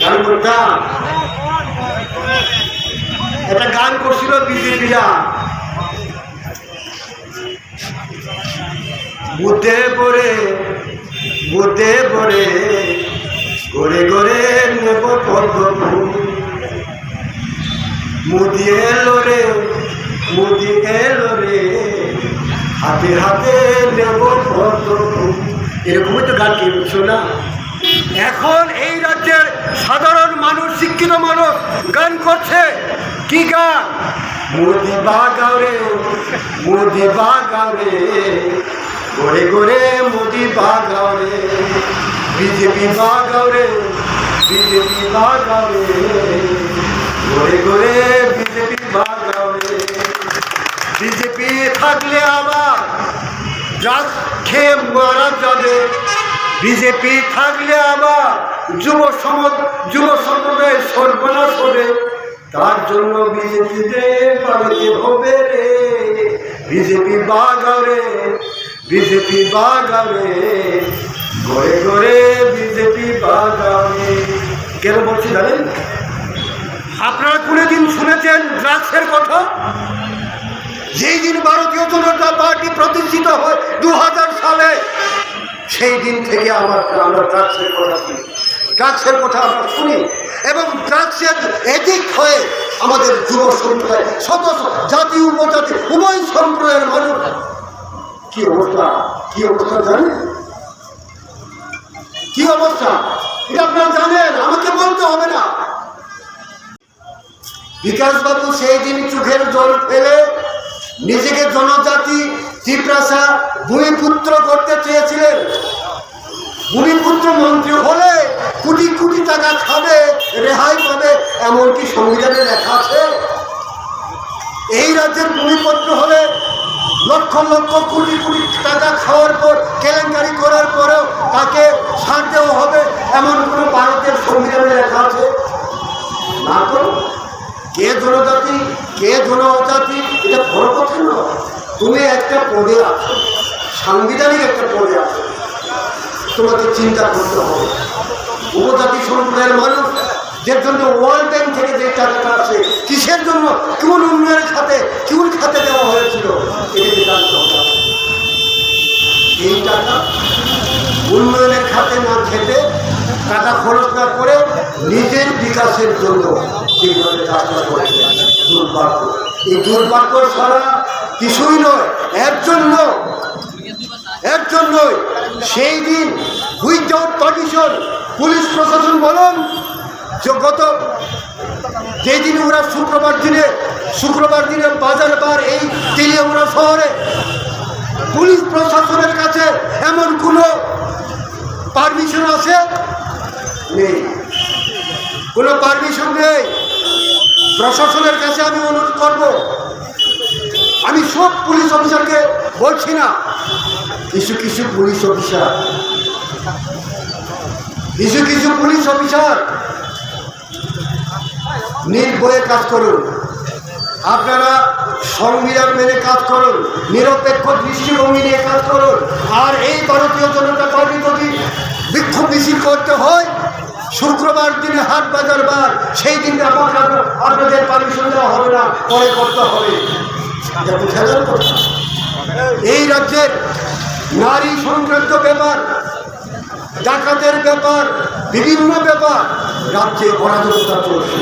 গান একটা গান করছিল বিজেপিরা বুদ্ধে পড়ে বুদ্ধে পড়ে, গড়ে গড়ে নেব পদ্ম মুদি এলো রে, মুদি এলো রে, হাতে হাতে নেব পদ্ম এরকমই তো গান কে বুঝছ না? এখন এই রাজ্যের সাধারণ মানুষ শিক্ষিত মানুষ গান করছে কি গান? মোদি বাগাও রে মোদি বাগাও রে। গড়ে গড়ে মোদি বাগাও রে। বিজেপি বাগাও রে, বিজেপি বাগাও রে। গড়ে গড়ে বিজেপি বাগাও রে। বিজেপি থাকলে আবার ড্রাগস খেয়ে মারা যাবে। বিজেপি থাকলে আবার যুব সমাজ যুব সম্প্রদায় সর্বনাশ হবে। তার জন্য বিজেপিতে পালিতে হবে রে। বিজেপি বাগাবে বিজেপি বাগাবে। গড়ে গড়ে বিজেপি বাগাবে। কেন বলছি জানেন? আপনারা কোনোদিন শুনেছেন ড্রাগসের কথা? যেই দিন ভারতীয় জনতা পার্টি প্রতিষ্ঠিত হয় দু হাজার সালে, সেই দিন থেকে আমার আমরা ড্রাগসের কথা শুনি। ড্রাগসের কথা আমরা শুনি। আমাদের যুব সম্প্রদায় শত জাতি, উপজাতি, উভয় সম্প্রদায়ের মানুষ, কি অবস্থা? কি অবস্থা জানেন? কি অবস্থা? এটা আপনারা জানেন, আমাকে বলতে হবে না। বিকাশবাবু সেই দিন চোখের জল ফেলে নিজেকে জনজাতি ত্রিপ্রাসা ভূমিপুত্র করতে চেয়েছিলেন। ভূমিপুত্র মন্ত্রী হলে কোটি কোটি টাকা খাবে, রেহাই পাবে এমনকি সংবিধানে লেখা আছে, এই রাজ্যের ভূমিপুত্র হলে লক্ষ লক্ষ কোটি কোটি টাকা খাওয়ার পর, কেলেঙ্কারি করার পরেও তাকে ছাড় দেওয়া হবে, এমন কোনো ভারতের সংবিধানে লেখা আছে? না তো। কে জনজাতি কে জনজাতি, এটা বড় কথা নয়। তুমি একটা পদে আছো, সাংবিধানিক একটা পদে আছো। তোমাকে চিন্তা করতে হবে। উপজাতি সম্প্রদায়ের মানুষ যার জন্য ওয়ার্ল্ড ব্যাংক থেকে যে টাকাটা আছে কিসের জন্য? কোন উন্নয়নের খাতে কোন খাতে দেওয়া হয়েছিল? এই টাকা উন্নয়নের খাতে না খেতে টাকা খরচ না করে নিজের বিকাশের জন্য যেভাবে কাজটা করেছে দুর্ভাগ্য এই দুর্ভাগ্য ছাড়া কিছুই নয়, এর জন্য, এর জন্যই সেই দিন উইদাউট পারমিশন পুলিশ প্রশাসন বলুন যে গত যেই দিন ওরা শুক্রবার দিনে শুক্রবার দিনে বাজার বার এই তেলিয়ামুড়া শহরে পুলিশ প্রশাসনের কাছে এমন কোনো পারমিশন আছে? নেই। কোনো পারমিশন নেই। প্রশাসনের কাছে আমি অনুরোধ করব। আমি সব পুলিশ অফিসারকে বলছি না। কিছু কিছু পুলিশ অফিসার। কিছু কিছু পুলিশ অফিসার নির্ভয়ে কাজ করুন। আপনারা সংবিধান মেনে কাজ করুন, নিরপেক্ষ দৃষ্টিভঙ্গি নিয়ে কাজ করুন, আর এই ভারতীয় জনতা পার্টি যদি বিক্ষোভ মিছিল করতে হয়, শুক্রবার দিনে হাট বাজার বার সেই দিন আপনার আপনাদের পারমিশন দেওয়া হবে না, পরে করতে হবে? এই রাজ্যের নারী সংক্রান্ত ব্যাপার, ডাকাতের ব্যাপার, বিভিন্ন ব্যাপার, রাজ্যে অরাজকতা চলছে।